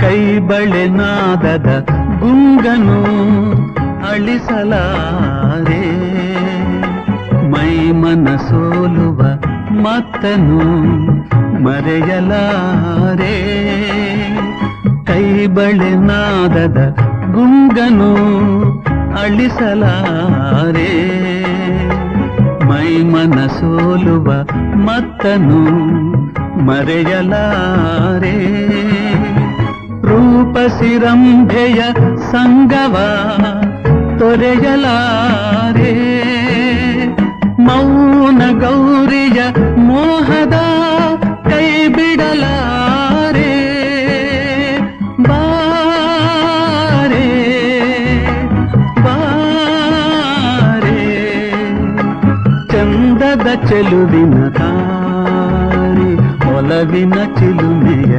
ಕೈ ಬಳೆ ನಾದದ ಗುಂಗನು ಅಳಿಸಲಾರೆ. ಮೈ ಮನ ಸೋಲುವ ಮತ್ತನು ಮರೆಯಲಾರೆ. ಕೈಬಳೆ ನಾದದ ಗುಂಗನು ಅಳಿಸಲಾರೆ. ಮೈ ಮನ ಸೋಲುವ ಮತ್ತನು ಮರೆಯಲಾರೆ. ರೂಪಸಿರಂಭೆಯ ಸಂಗವ ತೊರೆಯಲಾರೆ ಮೌನ ಗೌರಿಯ ಮೋಹದ ಕೈ ಬಿಡಲಾರೆ ಬಾರೆ ಬಾರೆ ಚಂದದ ಚೆಲುವಿನ ದಾರಿ ಒಲವಿನ ಚಿಲುಮೆಯ ದಾರಿ